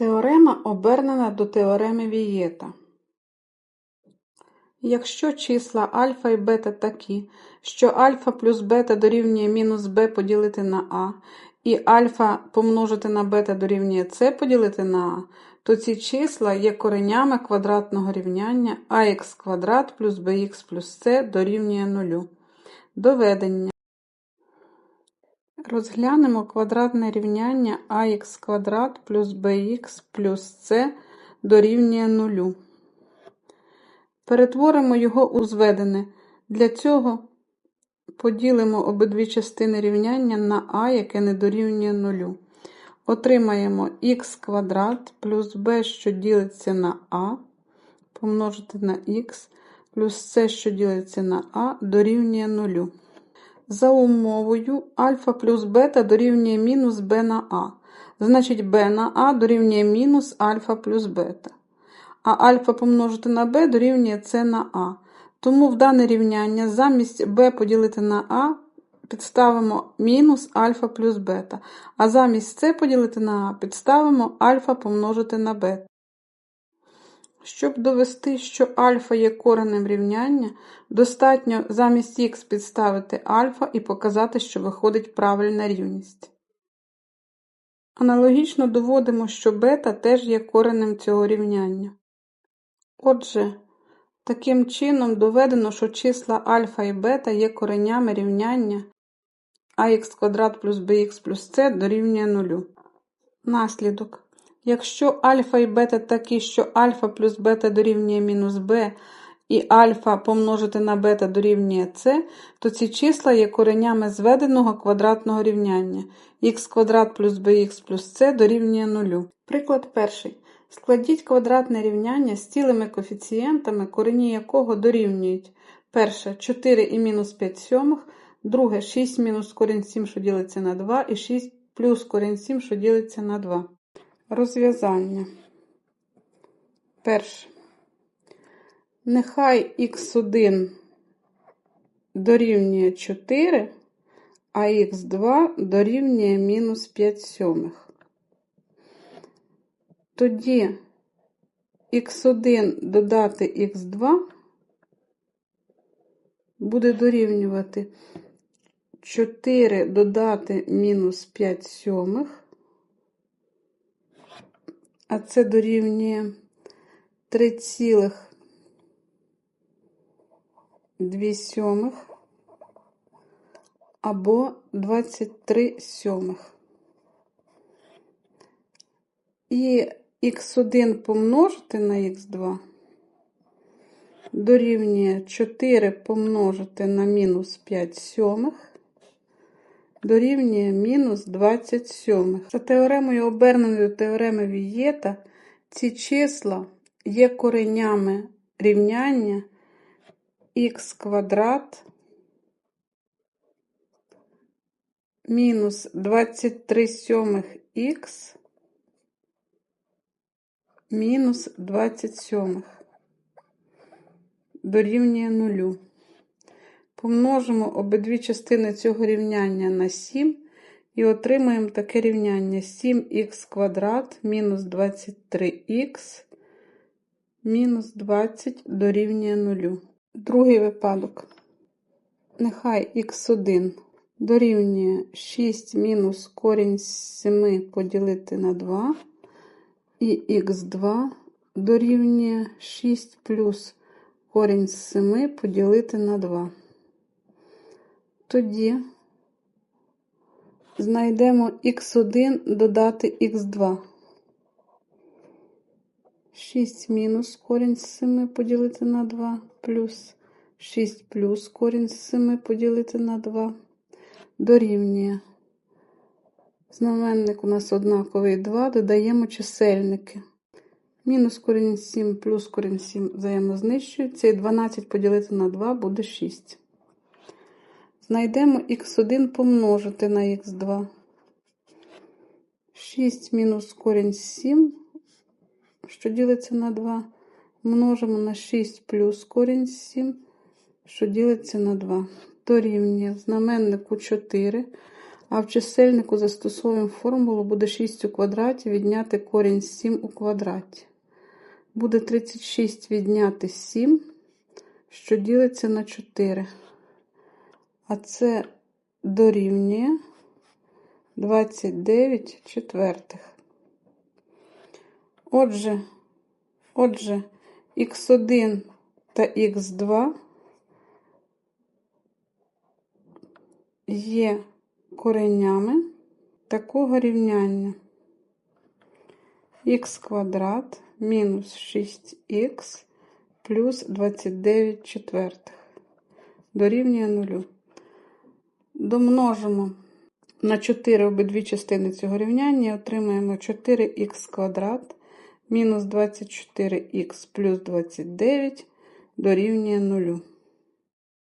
Теорема обернена до теореми Вієта. Якщо числа альфа і бета такі, що альфа плюс бета дорівнює мінус b поділити на а, і альфа помножити на бета дорівнює c поділити на а, то ці числа є коренями квадратного рівняння ax квадрат плюс bx плюс c дорівнює нулю. Доведення. Розглянемо квадратне рівняння ax квадрат плюс bx плюс c дорівнює нулю. Перетворимо його у зведене. Для цього поділимо обидві частини рівняння на а, яке не дорівнює нулю. Отримаємо х квадрат плюс b, що ділиться на а, помножити на х, плюс c, що ділиться на а, дорівнює нулю. За умовою альфа плюс бета дорівнює мінус b на а. Значить, b на а дорівнює мінус альфа плюс бета. А альфа помножити на b дорівнює c на а. Тому в дане рівняння замість b поділити на а підставимо мінус альфа плюс бета. А замість c поділити на а підставимо альфа помножити на бета. Щоб довести, що альфа є коренем рівняння, достатньо замість х підставити альфа і показати, що виходить правильна рівність. Аналогічно доводимо, що бета теж є коренем цього рівняння. Отже, таким чином доведено, що числа альфа і бета є коренями рівняння ax квадрат плюс bx плюс c дорівнює нулю. Наслідок. Якщо альфа і бета такі, що альфа плюс бета дорівнює мінус b, і альфа помножити на бета дорівнює c, то ці числа є коренями зведеного квадратного рівняння х квадрат плюс bx плюс c дорівнює нулю. Приклад перший. Складіть квадратне рівняння з цілими коефіцієнтами, корені якого дорівнюють перше 4 і мінус 5 сьомих, друге 6 мінус корінь 7, що ділиться на 2, і 6 плюс корінь 7, що ділиться на 2. Розв'язання. Перше. Нехай х1 дорівнює 4, а х2 дорівнює мінус 5 сьомих. Тоді х1 додати х2 буде дорівнювати 4 додати мінус 5 сьомих, а це дорівнює 3,2 сьомих або 23 сьомих. І х1 помножити на х2 дорівнює 4 помножити на мінус 5 сьомих дорівнює мінус 27. За теоремою оберненої до теореми Вієта, ці числа є коренями рівняння х квадрат мінус 23 сьомих х мінус 27 дорівнює нулю. Помножимо обидві частини цього рівняння на 7 і отримаємо таке рівняння 7х квадрат мінус 23х мінус 20 дорівнює нулю. Другий випадок. Нехай х1 дорівнює 6 мінус корінь 7 поділити на 2 і х2 дорівнює 6 плюс корінь з 7 поділити на 2. Тоді знайдемо х1 додати х2. 6 мінус корінь з 7 поділити на 2, плюс 6 плюс корінь з 7 поділити на 2 дорівнює Знаменник у нас однаковий 2, додаємо чисельники. Мінус корінь 7 плюс корінь 7 взаємознищуються. І 12 поділити на 2 буде 6. Знайдемо х1 помножити на х2. 6 мінус корінь 7, що ділиться на 2. Множимо на 6 плюс корінь 7, що ділиться на 2. Дорівнює знаменнику 4. А в чисельнику застосовуємо формулу, буде 6 у квадраті відняти корінь 7 у квадраті. Буде 36 відняти 7, що ділиться на 4. А це дорівнює 29 четвертих. Отже, отже, х1 та х2 є коренями такого рівняння х квадрат мінус 6х плюс 29 четвертих дорівнює 0. Домножимо на 4 обидві частини цього рівняння і отримаємо 4х квадрат мінус 24х плюс 29 дорівнює 0.